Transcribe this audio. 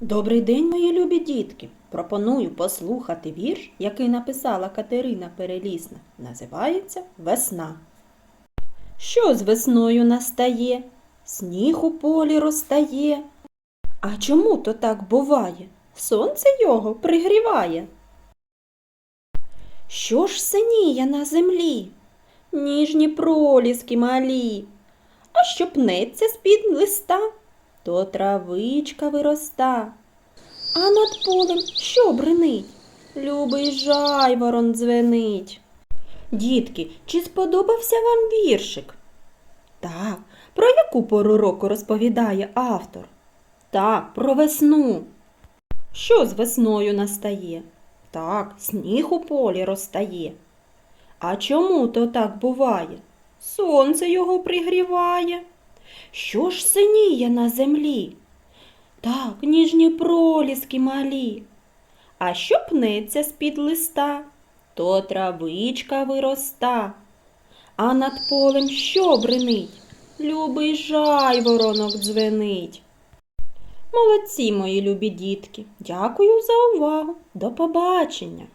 Добрий день, мої любі дітки! Пропоную послухати вірш, який написала Катерина Перелісна. Називається Весна. Що з весною настає? Сніг у полі розтає. А чому то так буває? Сонце його пригріває. Що ж синіє на землі? Ніжні проліски малі. А що пнеться з-під листа, то травичка вироста. А над полем що бринить? Любий жайворон дзвенить. Дітки, чи сподобався вам віршик? Так, про яку пору року розповідає автор? Так, про весну. Що з весною настає? Так, сніг у полі розтає. А чому то так буває? Сонце його пригріває. Що ж синіє на землі? Так, ніжні проліски малі. А що пнеться з-під листа, то травичка вироста. А над полем що бринить? Любий жайворонок дзвенить. Молодці, мої любі дітки. Дякую за увагу. До побачення.